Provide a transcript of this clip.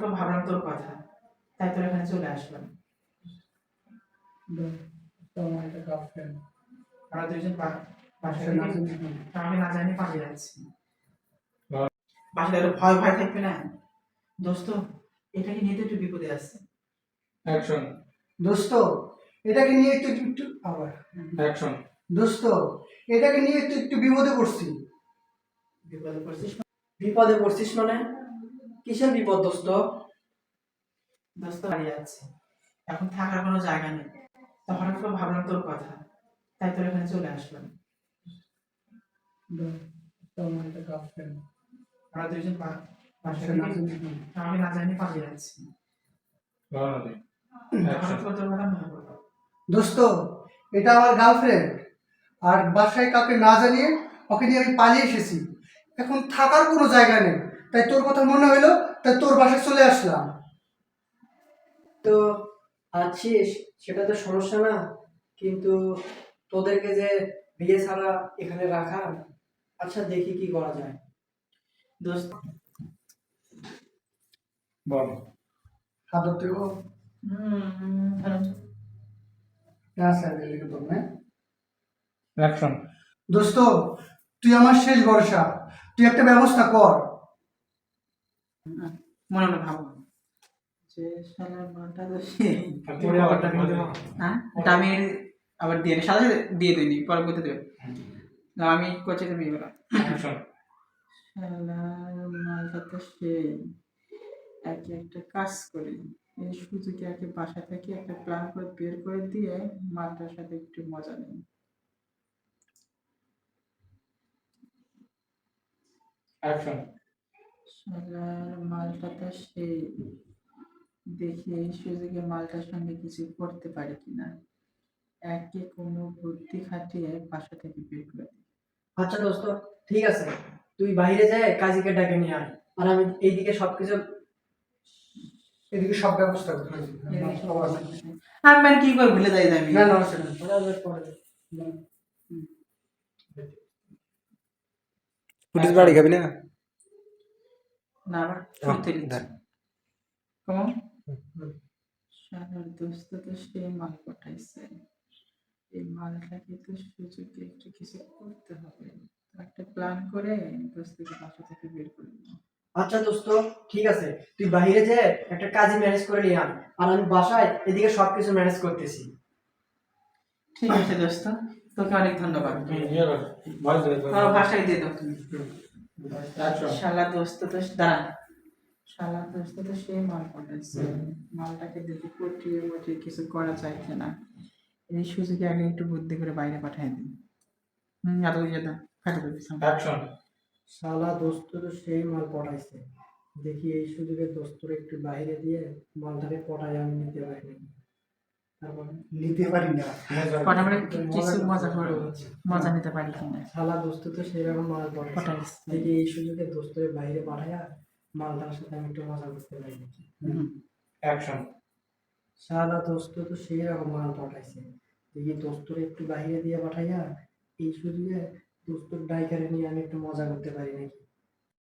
করে ভাবলাম তোর কথা। তাই তোর এখানে চলে আসলাম। আমরা দুজন। তা আমি না জানি পালিয়ে যাচ্ছি। বাসায় ভয় ভয় থাকবে না? দোস্ত এটাকে নিয়ে তো একটু বিপদে আছে। অ্যাকশন দোস্ত এটাকে নিয়ে একটু একটু- একটু আবার। অ্যাকশন দোস্ত এটাকে নিয়ে একটু একটু বিপদে পড়ছি। বিপদে পড়ছিস বিপদে পড়ছিস মানে? কিসের বিপদ দোস্ত? দোস্ত হারিয়ে যাচ্ছে। এখন থাকার কোনো জায়গা নেই। তা হঠাৎ করে ভাবলাম তোর কথা। তাই তোর এখানে চলে আসলাম। আমরা দুজন আমি না জানি পালিয়ে যাচ্ছি। পড়ল। দোস্ত এটা আমার গার্লফ্রেন্ড আর বাসায় কাউকে না জানিয়ে ওকে নিয়ে আমি পালিয়ে এসেছি। এখন থাকার কোনো জায়গা নেই। তাই তোর কথা মনে হলো তাই তোর বাসায় চলে আসলাম। তো আছিস সেটা তো সমস্যা না কিন্তু তোদেরকে যে বিয়ে ছাড়া এখানে রাখা আচ্ছা দেখি কি করা যায়। দোস্ত। বল। হাত ধরতে গো। দোস্ত তুই আমার শেষ ভরসা। তুই একটা ব্যবস্থা কর। মনে মনে ভাবো যে শালার মালটা তো আবার হ্যাঁ আমি আবার দিয়ে নি সাথে সাথে দিয়ে দিইনি পরে করতে দেবে। না আমি করছি তো বিয়ে করা শালার মালটা তো সেই একে একটা কাজ করি। এই সুযোগে একে বাসা থেকে একটা প্ল্যান করে বের করে দিয়ে মালটার সাথে একটু মজা নিই। অ্যাকশন শালার মালটা তো সেই দেখি এই সুযোগে মালটার সঙ্গে কিছু করতে পারি কিনা। একে কোনো বুদ্ধি খাটিয়ে বাসা থেকে বের করে দিই আচ্ছা দোস্ত ঠিক আছে। তুই বাইরে যায় কাজীকে ডাকে নিয়ে আয়। আর আমি এইদিকে সবকিছু এদিকে সব ব্যবস্থা হবে। আমি মানে কি করে ভুলে যাই আমি না না করে দে। পুলিশ বাড়ি খাবি না? না আবার ছুটতে নিচ্ছি কেমন শালার দোস্ত তো সে মাল পাঠাইছে এই মালটাকে তো সুযোগে একটু কিছু করতে হবে একটা প্ল্যান করে দোস্তকে বাসা থেকে বের করে আচ্ছা দোস্ত ঠিক আছে তুই বাইরে যে একটা কাজী ম্যানেজ করে নিয়ে আয় আর আমি বাসায় এদিকে সবকিছু ম্যানেজ করতেছি ঠিক আছে দোস্ত তোকে অনেক ধন্যবাদ ইয়ে বাসায় দিয়ে দাও তুমি শালা দোস্ত তো শালা দোস্ত তো সেই মাল মালটাকে দেখি পটিয়ে মটিয়ে কিছু করা যায় কিনা। এই সুযোগে আগে একটু বুদ্ধি করে বাইরে পাঠিয়ে দিন হুম এত ফেটে দেবে অ্যাকশন শালা দোস্ত তো সেই মাল পটাইছে দেখি এই সুযোগে দোস্তর একটু বাইরে দিয়ে মালটাকে পটাই আমি নিতে পারি। নিতে পারি না। মানে কিছু মজা করে? মজা নিতে পারি কিনা শালা দোস্ত তো সেইরকম মাল পাঠাইছে দেখি এই সুযোগে দোস্তরের বাইরে পাঠাইয়া মালটার সাথে আমি একটু মজা করতে পারি। নাকি হুম। অ্যাকশন শালা দোস্ত তো সেই রকম মাল পাঠাইছে। দেখি দোস্তরে একটু বাইরে দিয়ে পাঠাইয়া এই সুযোগে দোস্তর ডাইকারে নিয়ে আমি একটু মজা করতে পারি নাকি?